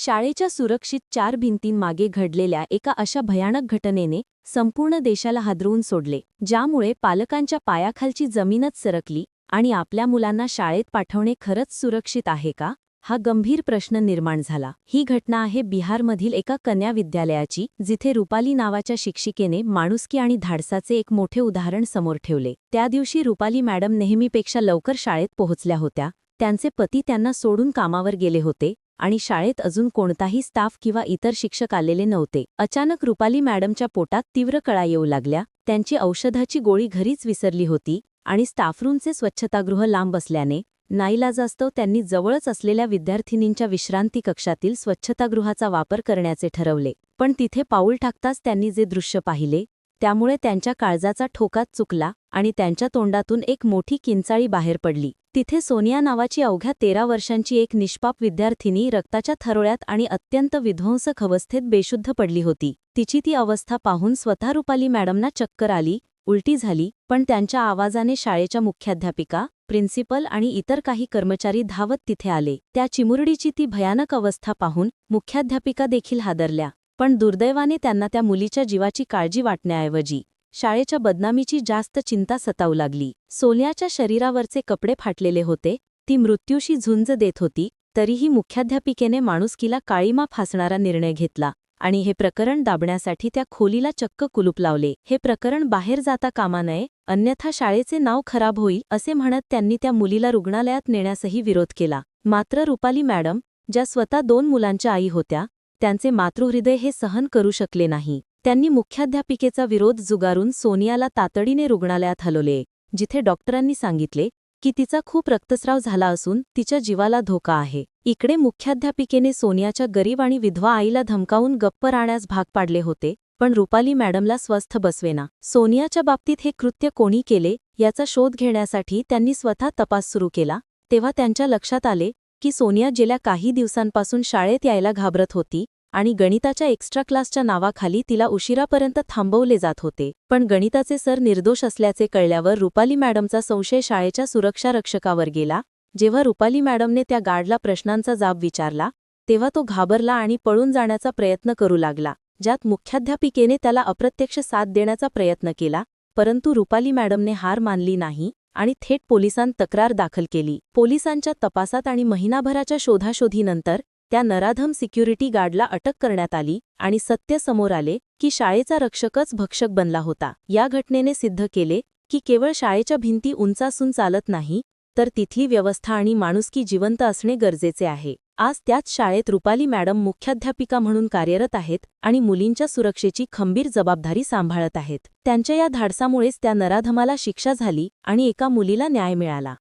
शाळेच्या सुरक्षित चार भिंतींमागे घडलेल्या एका अशा भयानक घटनेने संपूर्ण देशाला हादरवून सोडले ज्यामुळे पालकांच्या पायाखालची जमीनच सरकली आणि आपल्या मुलांना शाळेत पाठवणे खरंच सुरक्षित आहे का? हा गंभीर प्रश्न निर्माण झाला. ही घटना आहे बिहारमधील एका कन्या विद्यालयाची जिथे रुपाली नावाच्या शिक्षिकेने माणुसकी आणि धाडसाचे एक मोठे उदाहरण समोर ठेवले. त्या दिवशी रुपाली मॅडम नेहमीपेक्षा लवकर शाळेत पोहोचल्या होत्या. त्यांचे पती त्यांना सोडून कामावर गेले होते. आणि शाळेत अजून कोणताही स्टाफ किंवा इतर शिक्षक आलेले नव्हते. अचानक रुपाली मॅडमच्या पोटात तीव्र कळा येऊ लागल्या. त्यांची औषधाची गोळी घरीच विसरली होती आणि स्टाफरूमचे स्वच्छतागृह लांब असल्याने नाईलाजास्तव त्यांनी जवळच असलेल्या विद्यार्थिनींच्या विश्रांती कक्षातील स्वच्छतागृहाचा वापर करण्याचे ठरवले. पण तिथे पाऊल टाकताच त्यांनी जे दृश्य पाहिले त्यामुळे त्यांच्या काळजाचा ठोकात चुकला आणि त्यांच्या तोंडातून एक मोठी किंचाळी बाहेर पडली. तिथे सोनिया नावाची अवघ्या तेरा वर्षांची एक निष्पाप विद्यार्थिनी रक्ताच्या थरोळ्यात आणि अत्यंत विध्वंसक अवस्थेत बेशुद्ध पडली होती. तिची ती अवस्था पाहून स्वतः रुपाली मॅडमना चक्कर आली उलटी झाली पण त्यांच्या आवाजाने शाळेच्या मुख्याध्यापिका प्रिन्सिपल आणि इतर काही कर्मचारी धावत तिथे आले. त्या चिमुरडीची ती भयानक अवस्था पाहून मुख्याध्यापिका देखील हादरल्या पण दुर्दैवाने त्यांना त्या मुलीच्या जीवाची काळजी वाटण्याऐवजी शाळेच्या बदनामीची जास्त चिंता सतावू लागली. सोन्याच्या शरीरावरचे कपडे फाटलेले होते. ती मृत्यूशी झुंज देत होती. तरीही मुख्याध्यापिकेने माणुसकीला काळीमा फासणारा निर्णय घेतला आणि हे प्रकरण दाबण्यासाठी त्या खोलीला चक्क कुलूप लावले. हे प्रकरण बाहेर जाता कामा नये अन्यथा शाळेचे नाव खराब होईल असे म्हणत त्यांनी त्या मुलीला रुग्णालयात नेण्यासही विरोध केला. मात्र रुपाली मॅडम ज्या स्वतः दोन मुलांच्या आई होत्या त्यांचे मातृहृदय हे सहन करू शकले नाही. त्यांनी मुख्याध्यापिकेचा विरोध जुगारून सोनियाला तातडीने रुग्णालयात हलवले जिथे डॉक्टरांनी सांगितले की तिचा खूप रक्तस्राव झाला असून तिच्या जीवाला धोका आहे. इकडे मुख्याध्यापिकेने सोनियाच्या गरीब आणि विधवा आईला धमकावून गप्प राहण्यास भाग पाडले होते पण रुपाली मॅडमला स्वस्थ बसवेना. सोनियाच्या बाबतीत हे कृत्य कोणी केले याचा शोध घेण्यासाठी त्यांनी स्वतः तपास सुरू केला तेव्हा त्यांच्या लक्षात आले की सोनिया गेल्या काही दिवसांपासून शाळेत यायला घाबरत होती आणि गणिताच्या एक्स्ट्रा क्लासच्या नावाखाली तिला उशिरापर्यंत थांबवले जात होते. पण गणिताचे सर निर्दोष असल्याचे कळल्यावर रुपाली मॅडमचा संशय शाळेच्या सुरक्षा रक्षकावर गेला. जेव्हा रुपाली मॅडमने त्या गार्डला प्रश्नांचा जाब विचारला तेव्हा तो घाबरला आणि पळून जाण्याचा प्रयत्न करू लागला ज्यात मुख्याध्यापिकेने त्याला अप्रत्यक्ष साथ देण्याचा प्रयत्न केला परंतु रुपाली मॅडमने हार मानली नाही आणि थेट पोलिसांत तक्रार दाखल केली. पोलिसांच्या तपासात आणि महिनाभराच्या शोधाशोधीनंतर त्या नराधम सिक्युरिटी गार्डला अटक करण्यात आली आणि सत्य समोर आले की शाळेचा रक्षकच भक्षक बनला होता. या घटनेने सिद्ध केले की केवळ शाळेच्या भिंती उंचासून चालत नाही तर तिथली व्यवस्था आणि माणुसकी जिवंत असणे गरजेचे आहे. आज त्याच शाळेत रुपाली मॅडम मुख्याध्यापिका म्हणून कार्यरत आहेत आणि मुलींच्या सुरक्षेची खंबीर जबाबदारी सांभाळत आहेत. त्यांच्या या धाडसामुळेच त्या नराधमाला शिक्षा झाली आणि एका मुलीला न्याय मिळाला.